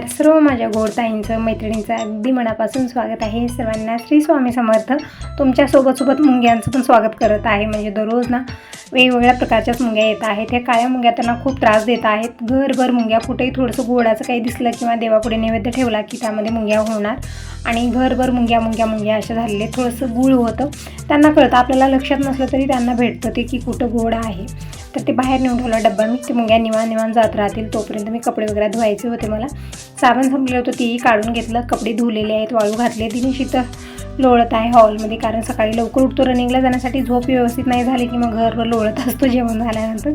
नमस्कार. सर्व माझ्या गोडताईंचं मैत्रिणींचं अगदी मनापासून स्वागत आहे. सर्वांना श्री स्वामी समर्थ तुमच्यासोबतसोबत मुंग्यांचं पण स्वागत करत आहे. म्हणजे दररोज ना वेगवेगळ्या प्रकारच्याच मुंग्या येत आहेत. ह्या काळ्या मुंग्या त्यांना खूप त्रास देत आहेत. घरभर मुंग्या कुठेही थोडंसं गोडाचं काही दिसलं किंवा देवापुढे नैवेद्य ठेवला की त्यामध्ये मुंग्या होणार. आणि घरभर मुंग्या मुंग्या मुंग्या अशा झालेले थोडंसं गुळ होतं. त्यांना कळतं. आपल्याला लक्षात नसलं तरी त्यांना भेटतं ते की कुठं गोड आहे. तर ते बाहेर नेऊन ठेवला डब्बा. मी ते मुंग्या निवाण निवाण जात राहतील. तोपर्यंत मी कपडे वगैरे धुवायचे होते मला. साबण संपले होतं तेही काढून घेतलं. कपडे धुलेले आहेत वाळू घातले. दिनेशी तर लोळत आहे हॉलमध्ये कारण सकाळी लवकर उठतो. रनिंगला जाण्यासाठी झोप व्यवस्थित नाही झाली की मग घरवर लोळत असतो जेवण झाल्यानंतर.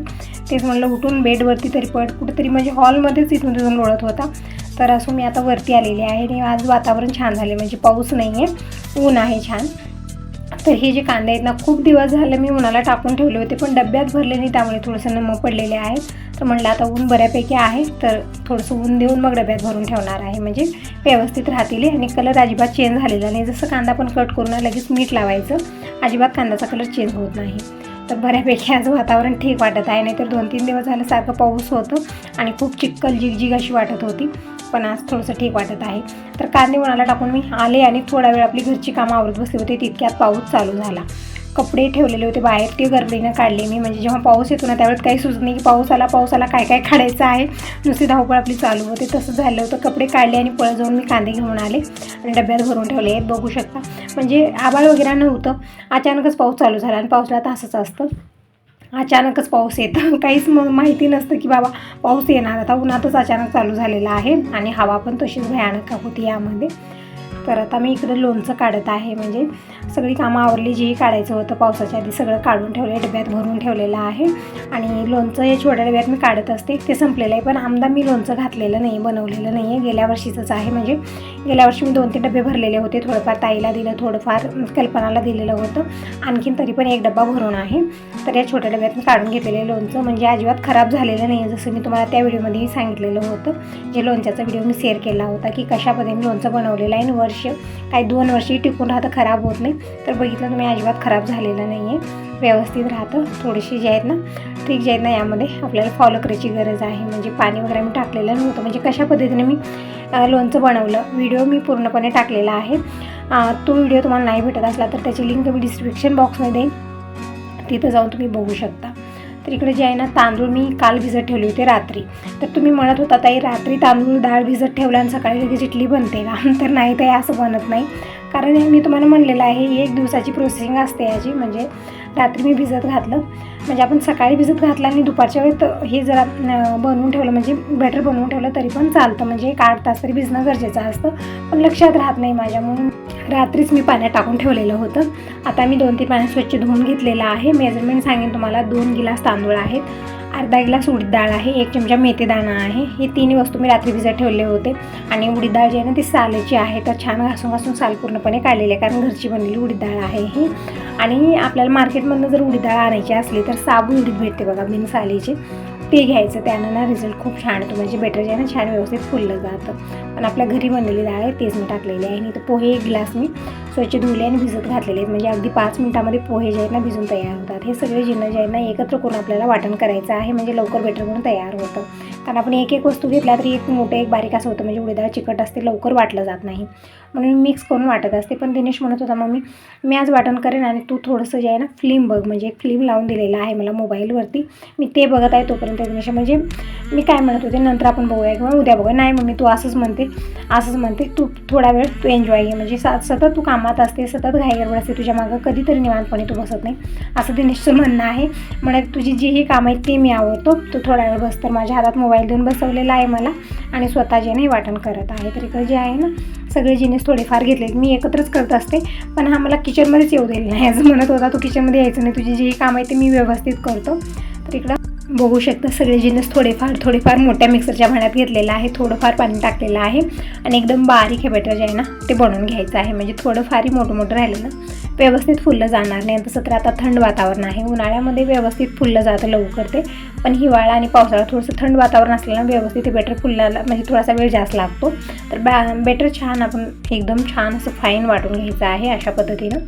तेच म्हणलं उठून बेडवरती तरी पड. कुठेतरी म्हणजे हॉलमध्येच इथून तिथून लोळत होता. तर असं मी आता वरती आलेली आहे आणि आज वातावरण छान झाले म्हणजे पाऊस नाही आहे ऊन आहे छान. तर हे जे कांदे आहेत ना खूप दिवस झाले मी उन्हाला टाकून ठेवले होते पण डब्यात भरले नाही त्यामुळे थोडंसं नम पडलेले आहेत तर म्हणलं आता ऊन बऱ्यापैकी आहे तर थोडंसं ऊन देऊन मग डब्यात भरून ठेवणार आहे. म्हणजे व्यवस्थित राहतील आणि कलर अजिबात चेंज झालेला नाही. जसं कांदा पण कट करून लगेच मीठ लावायचं अजिबात कांद्याचा कलर चेंज होत नाही. तर बऱ्यापैकी आज वातावरण ठीक वाटत आहे. नाहीतर दोन तीन दिवस झालं सारखं पाऊस होतं आणि खूप चिक्कल जिगजिग अशी वाटत होती. पण आज थोडंसं ठीक वाटत आहे. तर कांदे उन्हाला टाकून मी आले आणि थोडा वेळ आपली घरची कामं आवरत बसली होते. तितक्यात पाऊस चालू झाला. कपडे ठेवलेले होते बाहेर. ते गरबडीनं काढले मी. म्हणजे जेव्हा पाऊस येतो ना त्यावेळेस काही सुचत नाही की पाऊस आला पाऊस आला काय काय काढायचं आहे? नुसती धावपळ आपली चालू होते. तसं झालं होतं. कपडे काढले आणि पळ जाऊन मी कांदे घेऊन आले आणि डब्यात भरून ठेवले. आहेत बघू शकता. म्हणजे आबाळ वगैरे नव्हतं. अचानकच पाऊस चालू झाला आणि पावसाळ्यात असंच असतं. अचानकच पाऊस येतं. काहीच मग माहिती नसतं की बाबा पाऊस येणार. आता उन्हातच अचानक चालू झालेला आहे आणि हवा पण तशीच भयानक होती यामध्ये. तर आता मी इकडे लोणचं काढत आहे. म्हणजे सगळी कामं आवरली जी काढायचं होतं पावसाच्या आधी सगळं काढून ठेवलं डब्यात भरून ठेवलेलं आहे. आणि लोणचं हे छोट्या डब्यात मी काढत असते. ते संपलेलं आहे. पण आमदा मी लोणचं घातलेलं नाही बनवलेलं नाही आहे गेल्या वर्षीचंच आहे. म्हणजे गेल्या वर्षी मी दोन तीन डबे भरलेले होते. थोडंफार ताईला दिलं थोडंफार कल्पनाला दिलेलं होतं. आणखीन तरी पण एक डबा भरून आहे. तर या छोट्या डब्यात मी काढून घेतलेलं लोणचं. म्हणजे अजिबात खराब झालेलं नाही आहे जसं मी तुम्हाला त्या व्हिडिओमध्येही सांगितलेलं होतं. जे लोणच्याचा व्हिडिओ मी शेअर केला होता की कशा पद्धतीने लोणचं बनवलेलं आहे आणि वर्ष काही दोन वर्षही टिकून राहतं खराब होत नाही. तर बघितलं तुम्ही अजिबात खराब झालेलं नाही आहे व्यवस्थित राहतं. थोडीशी जे आहेत ना ठीक जे आहेत ना यामध्ये आपल्याला फॉलो करायची गरज आहे. म्हणजे पाणी वगैरे मी टाकलेलं नव्हतं. म्हणजे कशा पद्धतीने मी लोणचं बनवलं व्हिडिओ मी पूर्णपणे टाकलेला आहे. तो व्हिडिओ तुम्हाला नाही भेटत असला तर त्याची लिंक मी डिस्क्रिप्शन बॉक्समध्ये देईन तिथं जाऊन तुम्ही बघू शकता. तर इकडे जे आहे ना तांदूळ मी काल भिजत ठेवले होते रात्री. तर तुम्ही म्हणत होता ताई रात्री तांदूळ डाळ भिजत ठेवला आणि सकाळी लगेच इडली बनते का? तर नाही ताई असं बनत नाही. कारण मी तुम्हाला म्हणलेलं आहे ही एक दिवसाची प्रोसेसिंग असते याची. म्हणजे रात्री मी भिजत घातलं. म्हणजे आपण सकाळी भिजत घातलं आणि दुपारच्या वेळेत हे जरा बनवून ठेवलं. म्हणजे बॅटर बनवून ठेवलं तरी पण चालतं. म्हणजे एक आठ तास तरी भिजणं गरजेचं असतं. पण लक्षात राहत नाही माझ्या. म्हणून रात्रीच मी पाण्यात टाकून ठेवलेलं होतं. आता मी दोन तीन पाण्यात स्वच्छ धुवून घेतलेलं आहे. मेजरमेंट सांगेन तुम्हाला दोन गिलास तांदूळ आहेत अर्धा गिलास उडीद डाळ आहे एक चमचा मेथीदाणा आहे. हे तिन्ही वस्तू मी रात्री भिजत ठेवले होते. आणि उडीद डाळ जी आहे ना ती सालेची आहे. तर छान घासून घासून साल पूर्णपणे काढलेली आहे कारण घरची बनलेली उडीद डाळ आहे ही. आणि आपल्याला मार्केटमधनं जर उडीद डाळ आणायची असली तर साबू उडीद भेटते बघा बिन ते घ्यायचं त्यानं ना रिझल्ट खूप छान येतो. म्हणजे बेटर जे आहे ना छान व्यवस्थित फुललं जातं. पण आपल्या घरी बनलेली डाळ आहे तेच मी टाकलेली आहे. आणि तर पोहे एक ग्लास मी स्वच्छ धुले आणि भिजत घातलेले आहेत. म्हणजे अगदी पाच मिनिटामध्ये पोहे जे आहेत ना भिजून तयार होतात. हे सगळे जिन्ह जे आहेत ना एकत्र करून आपल्याला वाटण करायचं आहे. म्हणजे लवकर बेटर म्हणून तयार होतं. कारण आपण एक एक वस्तू घेतल्या तरी एक मोठं एक बारीक असं होतं. म्हणजे उडीदाळ चिकट असते लवकर वाटलं जात नाही. म्हणून मिक्स करून वाटत असते. पण दिनेश म्हणत होता मम्मी मी आज वाटण करेन आणि तू थोडंसं जे आहे ना फिल्म बघ. म्हणजे एक फिल्म लावून दिलेला आहे मला मोबाईलवरती मी ते बघत आहे तोपर्यंत दिनेश. म्हणजे मी काय म्हणत होते नंतर आपण बघूया किंवा उद्या बघूया. नाही मम्मी तू असंच म्हणते असंच म्हणते. तू थोडा वेळ तू एन्जॉय घे. म्हणजे सा सतत तू कामात असते सतत घाईगडबड असते. तुझ्या मागं कधीतरी निवांतपणे तू बसत नाही. असं दिनेशचं म्हणणं आहे. म्हणत तुझी जी ही कामं आहेत ते मी आवडतो तू थोडा वेळ बस. तर माझ्या हातात मोबाईल देऊन बसवलेला आहे मला आणि स्वतः जे नाही वाटण करत आहे. तर इकडे जे आहे ना सगळे जिनिस थोडेफार घेतले मी एकत्रच करत असते पण हा मला किचनमध्येच येऊ देईल नाही असं म्हणत होता तू किचनमध्ये यायचं नाही तुझी जी काम आहे ते मी व्यवस्थित करतो. तर इकडं बघू शकता सगळे जिन्नस थोडेफार थोडेफार मोठ्या मिक्सरच्या भांड्यात घेतलेलं आहे. थोडंफार पाणी टाकलेलं आहे आणि एकदम बारीक हे बेटर जे आहे ना ते बनवून घ्यायचं आहे. म्हणजे थोडंफारही मोठं मोठं राहिलं ना व्यवस्थित फुललं जाणार नाही. तसं तर आता थंड वातावरण आहे. उन्हाळ्यामध्ये व्यवस्थित फुललं जातं लवकर ते. पण हिवाळा आणि पावसाळा थोडंसं थंड वातावरण असल्यानं व्यवस्थित ते बेटर फुलायला म्हणजे थोडासा वेळ जास्त लागतो. तर बॅ बेटर छान आपण एकदम छान असं फाईन वाटून घ्यायचं आहे अशा पद्धतीनं.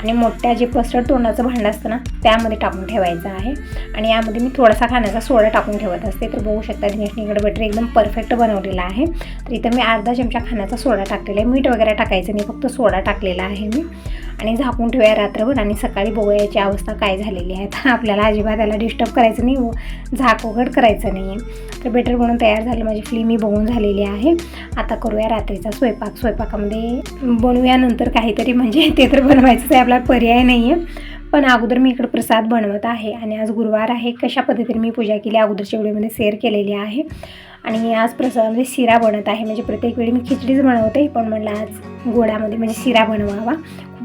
आणि मोठ्या जे पसरड तोंडाचं भांडं असतं ना त्यामध्ये टाकून ठेवायचं आहे. आणि यामध्ये मी थोडासा खाण्याचा सोडा टाकून ठेवत असते. तर बघू शकता दिनेशनीकडे बेटर एकदम परफेक्ट बनवलेला आहे. तर इथं मी अर्धा चमचा खाण्याचा सोडा टाकलेला आहे. मीठ वगैरे टाकायचं नाही. फक्त सोडा टाकलेला आहे मी. आणि झाकून ठेवूया रात्रभर आणि सकाळी बघूया याची अवस्था काय झालेली आहे. तर आपल्याला अजिबात त्याला डिस्टर्ब करायचं नाही व झाक उघड करायचं नाही आहे तर बेटर म्हणून तयार झालं माझी फ्लिमी बघून झालेली आहे. आता करूया रात्रीचा स्वयंपाक. स्वयंपाकामध्ये बनवूयानंतर काहीतरी म्हणजे ते तर बनवायचंच आहे आपला पर्याय नाही आहे पण अगोदर मी इकडं प्रसाद बनवत आहे आणि आज गुरुवार आहे. कशा पद्धतीने मी पूजा केली अगोदरच्या व्हिडिओमध्ये शेअर केलेली आहे. आणि आज प्रसादामध्ये शिरा बनत आहे. म्हणजे प्रत्येक वेळी मी खिचडीच बनवते पण म्हटलं आज गोडामध्ये म्हणजे शिरा बनवावा.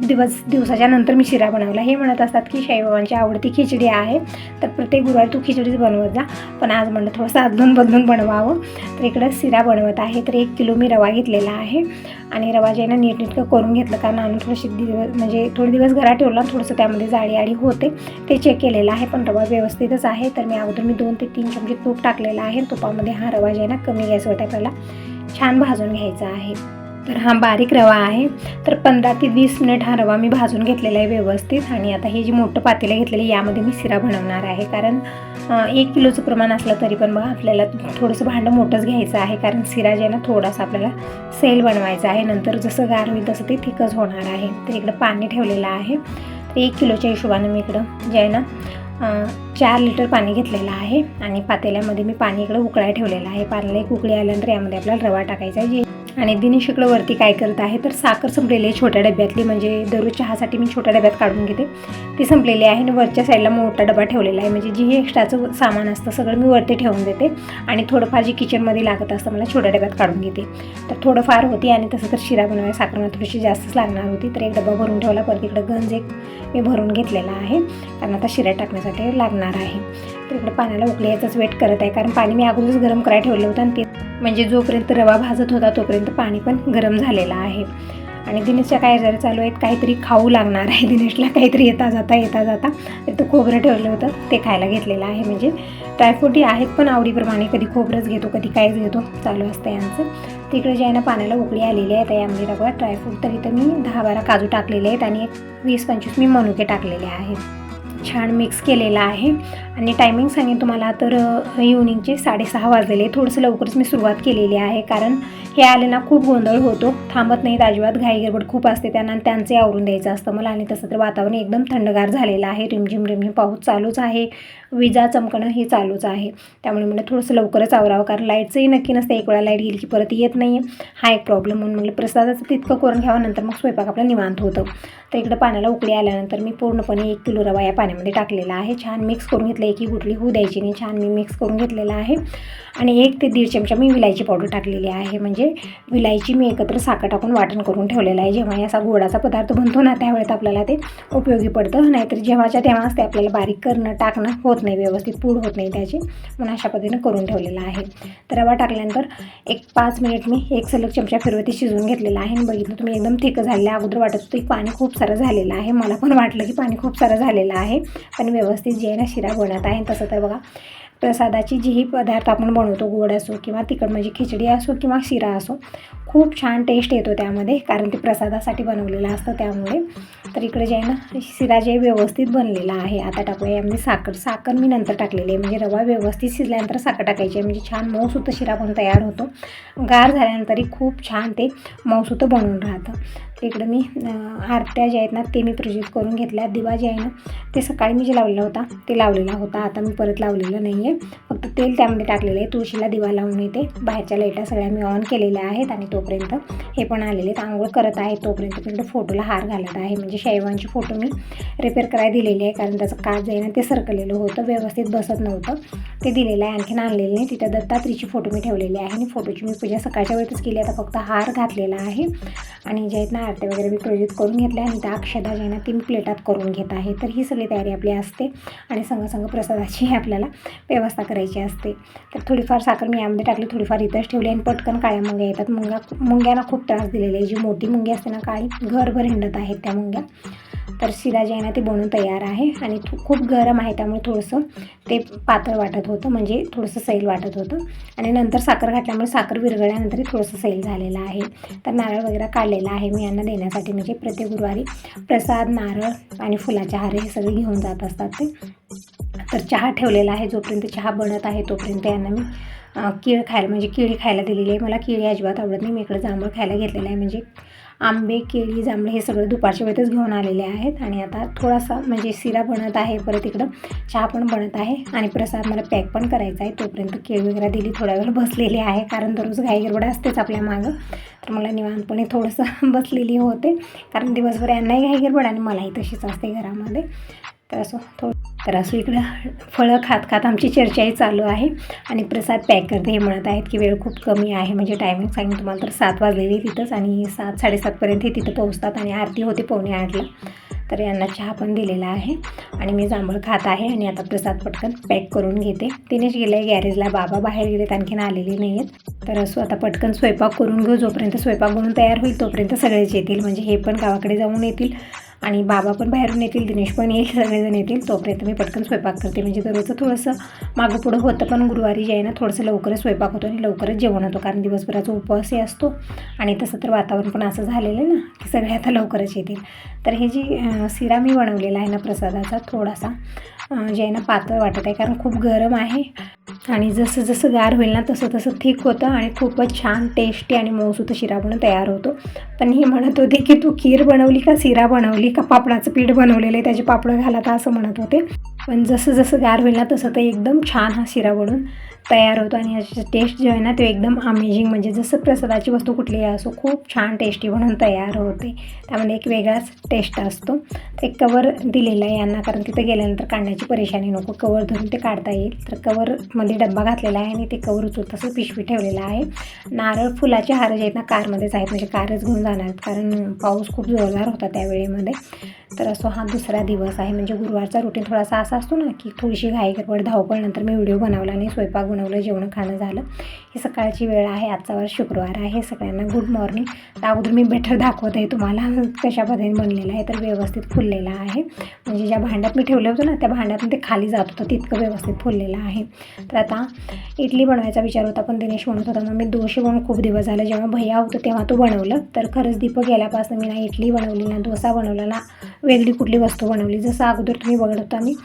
दिवस दिवसाच्या नंतर मी शिरा बनवला. हे म्हणत असतात की शाईबाबांची आवडती खिचडी आहे तर प्रत्येक गुरुवारी तू खिचडीच बनवत जा. पण आज म्हणलं थोडंसं अदलून बदलून बनवावं. तर इकडं शिरा बनवत आहे. तर एक किलो मी रवा घेतलेला आहे आणि रवा जे ना नीटनेटकं करून घेतलं. कारण आणून थोडीशी दिवस म्हणजे थोडे दिवस घरात ठेवला थोडंसं त्यामध्ये जाळी आळी होते ते चेक केलेलं आहे. पण रवा व्यवस्थितच आहे. तर मी अगोदर मी दोन ते तीन चमचे तूप टाकलेलं आहे. तुपामध्ये हा रवा जे आहे ना कमी गॅसवर टाकायला छान भाजून घ्यायचा आहे. तर हा बारीक रवा आहे. तर पंधरा ते वीस मिनिट हा रवा मी भाजून घेतलेला आहे व्यवस्थित आणि आता हे जे मोठं पातेलं घेतलेलं आहे यामध्ये मी शिरा बनवणार आहे. कारण एक किलोचं प्रमाण असलं तरी पण बघा आपल्याला थोडंसं भांडं मोठंच घ्यायचं आहे. कारण शिरा जे आहे ना थोडासा आपल्याला सेल बनवायचा आहे. नंतर जसं गार होईल तसं ते थिकच होणार आहे. तर इकडं पाणी ठेवलेलं आहे. तर एक किलोच्या हिशोबानं मी इकडं जे आहे ना चार लिटर पाणी घेतलेलं आहे. आणि पातेल्यामध्ये मी पाणी इकडं उकळाय ठेवलेलं आहे. पाण्याला एक उकळी आल्यानंतर यामध्ये आपल्याला रवा टाकायचा आहे. जे आणि दिनेश इकडं वरती काय करत आहे तर साखर संपलेली आहे छोट्या डब्यातली म्हणजे दररोज चहासाठी मी छोट्या डब्यात काढून घेते. ती संपलेली आहे आणि वरच्या साईडला मोठा डबा ठेवलेला आहे म्हणजे जी एक्स्ट्राचं सामान असतं सगळं मी वरती ठेवून देते. आणि थोडंफार जी किचनमध्ये लागत असतं मला छोट्या डब्यात काढून घेते. तर थोडंफार होती आणि तसं तर शिरा बनवायला साखर मला थोडीशी जास्तच लागणार होती तर एक डबा भरून ठेवला परत इकडं गंज एक मी भरून घेतलेला आहे. कारण आता शिरा टाकण्यासाठी लागणार आहे. तर पाण्याला उकळी यायचंच वेट करत आहे. कारण पाणी मी अगोदरच गरम करायला ठेवलं होतं आणि ते म्हणजे जोपर्यंत रवा भाजत होता तोपर्यंत पाणी पण गरम झालेलं आहे. आणि दिनेशच्या काय जरा चालू आहेत काहीतरी खाऊ लागणार आहे. दिनेशला काहीतरी येता जाता येता जाता. तो खोबरं ठेवलं होतं. ते खायला घेतलेलं आहे. म्हणजे ड्रायफ्रूटही आहेत पण आवडीप्रमाणे कधी खोबरंच घेतो कधी काहीच घेतो. चालू असतं यांचं. तिकडे जे आहे ना पाण्याला उकळी आलेली आहे त्या यामध्ये टाकूया ड्रायफ्रूट तर इथं मी दहा बारा काजू टाकलेले आहेत आणि एक वीस पंचवीस मी मनुके टाकलेले आहेत. छान मिक्स केलेला आहे. आणि टायमिंग सांगेन तुम्हाला तर इव्हनिंगचे साडेसहा वाजलेले थोडंसं लवकरच मी सुरुवात केलेली आहे कारण हे आले ना खूप गोंधळ होतो. थांबत नाहीत अजिबात घाई गडबड खूप असते. त्यांना त्यांचे आवरून द्यायचं असतं. मला आणि तसं तर वातावरण एकदम थंडगार झालेलं आहे. रिमझिम रिमझिम पाऊस चालूच आहे. विजा चमकणं हे चालूच आहे. त्यामुळे म्हणलं थोडंसं लवकरच आवरावं कारण लाईटचंही नक्की नसतं. एक वेळा लाइट गेली की परत येत नाही आहे हा एक प्रॉब्लेम म्हणून म्हटलं प्रसादाचं तितकं करून घ्यावं नंतर मग स्वयंपाक आपला निवांत होतं. तर इकडं पाण्याला उकळी आल्यानंतर मी पूर्णपणे एक किलो रवा या पाण्यामध्ये टाकलेला आहे. छान मिक्स करून घेतलं एकी गुटली होऊ द्यायची नाही छान मी मिक्स करून घेतलेला आहे. आणि एक ते दीड चमचा मी विलायची पावडर टाकलेली आहे. म्हणजे विलायची मी एकत्र साखर टाकून वाटण करून ठेवलेलं आहे. जेव्हा असा गोडाचा पदार्थ बनतो ना त्यावेळेत आपल्याला ते उपयोगी पडतं. नाहीतर जेव्हाच्या तेव्हाच ते आपल्याला बारीक करणं टाकणं होत नाही व्यवस्थित पूड होत नाही त्याची. म्हणून अशा पद्धतीनं करून ठेवलेलं आहे. तर रवा टाकल्यानंतर एक पाच मिनिट मी एक सलग चमचा फिरवती शिजवून घेतलेला आहे. आणि बघितलं तुम्ही एकदम थिक झालेलं अगोदर वाटत होतं की पाणी खूप सारं झालेलं आहे. मला पण वाटलं की पाणी खूप सारं झालेलं आहे. पण व्यवस्थित जे आहे ना शिरा बनत आहे तसं तर बघा. प्रसादाची जीही पदार्थ आपण बनवतो गोड असो किंवा तिखट म्हणजे खिचडी असो किंवा शिरा असो खूप छान टेस्ट येतो त्यामध्ये कारण ते प्रसादासाठी बनवलेलं असतं त्यामुळे. तर इकडे जे आहे ना शिरा जे व्यवस्थित बनलेला आहे. आता टाकूया यामध्ये साखर साखर मी नंतर टाकलेली आहे. म्हणजे रवा व्यवस्थित शिजल्यानंतर साखर टाकायची आहे. म्हणजे छान मऊसुतं शिरा पण तयार होतो. गार झाल्यानंतरही खूप छान ते मऊसुतं बनवून राहतं. इकडं मी आरत्या ज्या आहेत ना ते मी प्रज्वलित करून घेतल्या. दिवा जे आहे ना ते सकाळी मी जे लावलेला होता ते लावलेला होता. आता मी परत लावलेलं नाही आहे फक्त तेल त्यामध्ये टाकलेलं आहे. तुळशीला दिवा लावून येते. बाहेरच्या लाईटा सगळ्या मी ऑन केलेल्या आहेत आणि तोपर्यंत हे पण आलेले आहेत. आंघोळ करत आहे. तोपर्यंत तिकडे फोटोला हार घालत आहे. म्हणजे शैवांचे फोटो मी रिपेअर करायला दिलेली आहे. कारण त्याचं काज आहे ना ते सरकलेलं होतं. व्यवस्थित बसत नव्हतं. ते दिलेलं आहे. आणखीन आणलेलं नाही. तिथं दत्तात्रीची फोटो मी ठेवलेली आहे. आणि फोटोची मी पूजा सकाळच्या वेळेतच केली. आता फक्त हार घातलेला आहे. आणि जे आहेत ना आरत्या वगैरे मी प्रोजित करून घेतल्या आणि त्या अक्षदा जे आहे ना ती मी प्लेटात करून घेत आहे. तर ही सगळी तयारी आपली असते. आणि संघ संघ प्रसादाची आपल्याला व्यवस्था करायची असते. तर थोडीफार साखर मी यामध्ये टाकली थोडीफार इथंच ठेवली आणि पटकन काळ्या मुंग्या येतात. मुंग्या मुंग्यांना खूप त्रास दिलेला आहे. जी मोठी मुंगी असते ना काळी घरभर हिंडत आहेत त्या मुंग्या. तर शिरा जे आहे ना ते बनवून तयार आहे आणि खूप गरम आहे त्यामुळे थोडंसं ते पातळ वाटत होतं म्हणजे थोडंसं सैल वाटत होतं. आणि नंतर साखर घातल्यामुळे साखर विरघळल्यानंतरही थोडंसं सैल झालेलं आहे. तर नारळ वगैरे काढलेला आहे मी यांना देण्यासाठी. म्हणजे प्रत्येक गुरुवारी प्रसाद नारळ आणि फुलाचे हार हे सगळे घेऊन जात असतात ते. तर चहा ठेवलेला आहे जोपर्यंत चहा बनत आहे तोपर्यंत यांना मी केळ खायला म्हणजे केळी खायला दिलेली आहे. मला केळी अजिबात आवडत नाही. मी इकडे जांभळ खायला घेतलेलं आहे. म्हणजे आंबे केळी जांभळे हे सगळं दुपारच्या वेळेतच घेऊन आलेले आहेत. आणि आता थोडासा म्हणजे शिरा बनत आहे परत इकडं चहा पण बनत आहे. आणि प्रसाद मला पॅक पण करायचा आहे. तोपर्यंत केळी वगैरे दिली थोडा वेळ बसलेली आहे. कारण दररोज घाई गडबड असतेच आपल्या मागं. तर मला निवांतपणे थोडंसं बसलेली होते. कारण दिवसभर यांनाही घाई गडबड आणि मलाही तशीच असते घरामध्ये. तर असं थोडं तर असं इकडं फळं खात खात आमची चर्चाही चालू आहे. आणि प्रसाद पॅक करते हे म्हणत आहेत की वेळ खूप कमी आहे. म्हणजे टायमिंग सांगेन तुम्हाला तर सात वाजलेली तिथंच आणि सात साडेसातपर्यंत हे तिथं पोहोचतात आणि आरती होते पावणे आठला तर यांना चहा पण दिलेला आहे आणि मी जांभळ खात आहे आणि आता प्रसाद पटकन पॅक करून घेते. तिनेच गेले गॅरेजला. बाबा बाहेर गेलेत आणखीन आलेले नाही आहेत तर असो आता पटकन स्वयंपाक करून घेऊ. जोपर्यंत स्वयंपाक बनून तयार होईल तोपर्यंत सगळेच येतील. म्हणजे हे पण गावाकडे जाऊन येतील. आणि बाबा पण बाहेरून येतील दिनेश पण येईल सगळेजण येतील. तोपर्यंत मी पटकन स्वयंपाक करते. म्हणजे दररोजचं थोडंसं मागं पुढं होतं पण गुरुवारी जे आहे ना थोडंसं लवकरच स्वयंपाक होतो आणि लवकरच जेवण होतो. कारण दिवसभराचा उपवासही असतो आणि तसं तर वातावरण पण असं झालेलं आहे ना की सगळे आता लवकरच येतील. तर हे जी सिरा मी बनवलेला आहे ना प्रसादाचा थोडासा जे आहे ना पातळ वाटत आहे कारण खूप गरम आहे. आणि जसं जसं गार होईल ना तसं तसं थिक होतं आणि खूपच छान टेस्टी आणि मऊसूत शिरा बनून तयार होतो. पण हे म्हणत होते की तू खीर बनवली का शिरा बनवली का पापडाचं पीठ बनवलेलं आहे त्याचे पापडं घाला तर असं म्हणत होते. पण जसं जसं गार होईल ना तसं ते एकदम छान हा शिरा बनून तयार होतो आणि याची टेस्ट जो आहे ना तो एकदम अमेझिंग म्हणजे जसं प्रसादाची वस्तू कुठलीही असो खूप छान टेस्टी म्हणून तयार होते. त्यामध्ये एक वेगळाच टेस्ट असतो. ते कवर दिलेलं आहे यांना कारण तिथे गेल्यानंतर काढण्याची परेशानी नको. कवर धरून ते काढता येईल. तर कवरमध्ये डब्बा घातलेला आहे आणि ते कवर उचलत तसं पिशवी ठेवलेलं आहे. नारळ फुलाचे हार जे आहेत ना कारमध्येच आहेत. म्हणजे कारच घेऊन जाणार कारण पाऊस खूप जोरदार होता त्यावेळेमध्ये. तर असं हा दुसरा दिवस आहे. म्हणजे गुरुवारचा रुटीन थोडासा असा असतो ना की थोडीशी घाई गडबड धावपळ नंतर मी व्हिडिओ बनवला आणि स्वयंपाक बनवलं जेवण खाणं झालं. ही सकाळची वेळ आहे आजचा वार शुक्रवार आहे. सगळ्यांना गुड मॉर्निंग तर अगोदर मी बेटर दाखवत आहे तुम्हाला कशा पद्धतीने बनलेलं आहे तर व्यवस्थित फुललेलं आहे. म्हणजे ज्या भांड्यात मी ठेवलं होतं ना त्या भांड्यातून ते खाली जात होतं तितकं व्यवस्थित फुललेलं आहे. तर आता इडली बनवायचा विचार होता पण दिनेश म्हणत होता मग मी दोषे बनवून खूप दिवस झाले. जेव्हा भैया होतं तेव्हा तो बनवलं. तर खरंच दीपक गेल्यापासून मी ना इडली बनवली ना डोसा बनवला ना वेगळी कुठली वस्तू बनवली. जसं अगोदर तुम्ही बघत होता मी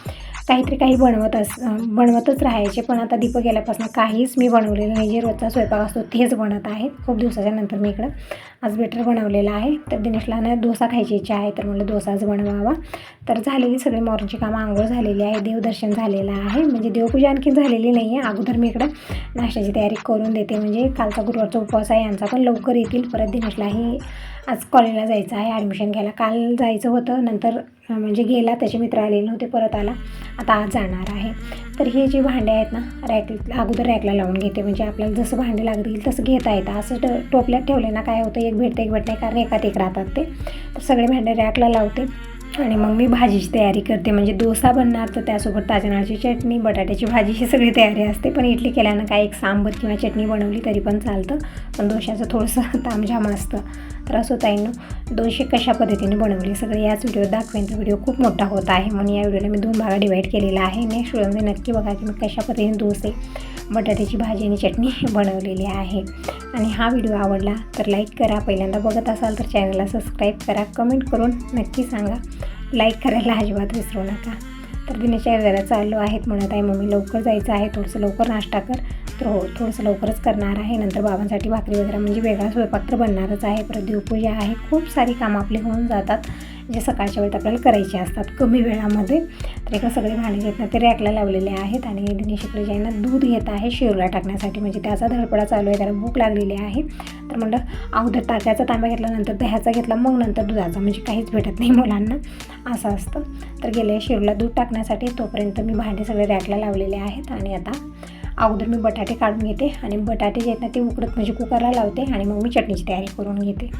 काहीतरी काही बनवत अस बनवतच राहायचे. पण आता दीपक गेल्यापासून काहीच मी बनवलेलं नाही. जे रोजचा स्वयंपाक असतो तेच बनत आहे खूप दिवसाच्या नंतर मी इकडं आज बेटर बनवलेलं आहे. तर दिनेशला ना डोसा खायची इच्छा आहे. तर म्हणलं डोसाच बनवावा. तर झालेली सगळी मॉर्निंगची कामं आंघोळ झालेली आहे. देवदर्शन झालेलं आहे. म्हणजे देवपूजा आणखी झालेली नाही आहे अगोदर मी इकडं नाश्त्याची तयारी करून देते. म्हणजे कालचा गुरुवारचा उपवास आहे. यांचा पण लवकर येतील. परत दिनेशलाही आज कॉलेजला जायचं आहे ॲडमिशन घ्यायला. काल जायचं होतं नंतर म्हणजे गेला त्याचे मित्र आलेले नव्हते परत आला. आता आज जाणार आहे. तर हे जे भांडे आहेत ना रॅक अगोदर रॅकला लावून घेते. म्हणजे आपल्याला जसं भांडे लागत येईल तसं घेता येतं. असं ट टोपल्यात ठेवले ना काय होतं एक भेटतं एक भेट नाही कारण एकात एक राहतात ते. तर सगळे भांडे रॅकला लावते. आणि मग मी भाजीची तयारी करते. म्हणजे डोसा बनणार तर त्यासोबत ताजनाळची चटणी बटाट्याची भाजी ही सगळी तयारी असते. पण इडली केल्यानं काय एक सांबर किंवा चटणी बनवली तरी पण चालतं. पण डोशाचं थोडंसं तामझाम असतं. तर असं ताईनं दोनशे कशा पद्धतीने बनवले? सगळे याच व्हिडिओ दाखवेन. तर व्हिडिओ खूप मोठा होत आहे. म्हणून या व्हिडिओला मी दोन भागा डिवाईड केलेला आहे. नेक्स्ट व्हिडिओमध्ये नक्की बघा की मी कशा पद्धतीने दोसे बटाट्याची भाजी आणि चटणी बनवलेली आहे. आणि हा व्हिडिओ आवडला तर लाईक करा. पहिल्यांदा बघत असाल तर चॅनलला सबस्क्राईब करा. कमेंट करून नक्की सांगा. लाईक करायला अजिबात विसरू नका. तर दिनेशच्या जरा चालू आहेत. म्हणत आहे मम्मी लवकर जायचं आहे. थोडंसं लवकर नाश्ता कर. तो थोडंसं लवकरच करणार आहे. नंतर बाबांसाठी भाकरी वगैरे म्हणजे वेगळा स्वयंपाक तर बनणारच आहे. परत देवपूजा आहे. खूप सारी कामं आपली होऊन जातात जे सकाळच्या वेळेत आपल्याला करायचे असतात. कमी वेळामध्ये. तर एका सगळे भांडे जे आहेत ना ते रॅकला लावलेले आहेत आणि दिनेश इकडे जाईना दूध घेत आहे शिवला टाकण्यासाठी. म्हणजे त्याचा धडपडा चालू आहे. त्याला भूक लागलेली आहे. तर म्हणलं अगोदर ताक्याचा तांब्या घेतला नंतर दह्याचा घेतला मग नंतर दुधाचा. म्हणजे काहीच भेटत नाही मुलांना. असं असतं. तर गेले शिरूला दूध टाकण्यासाठी तोपर्यंत मी भांडे सगळे रॅकला लावलेले आहेत. आणि आता अगोदर मी बटाटे काढून घेते आणि बटाटे जे आहेत ना ते उकडत म्हणजे कुकरला लावते आणि मग मी चटणीची तयारी करून घेते.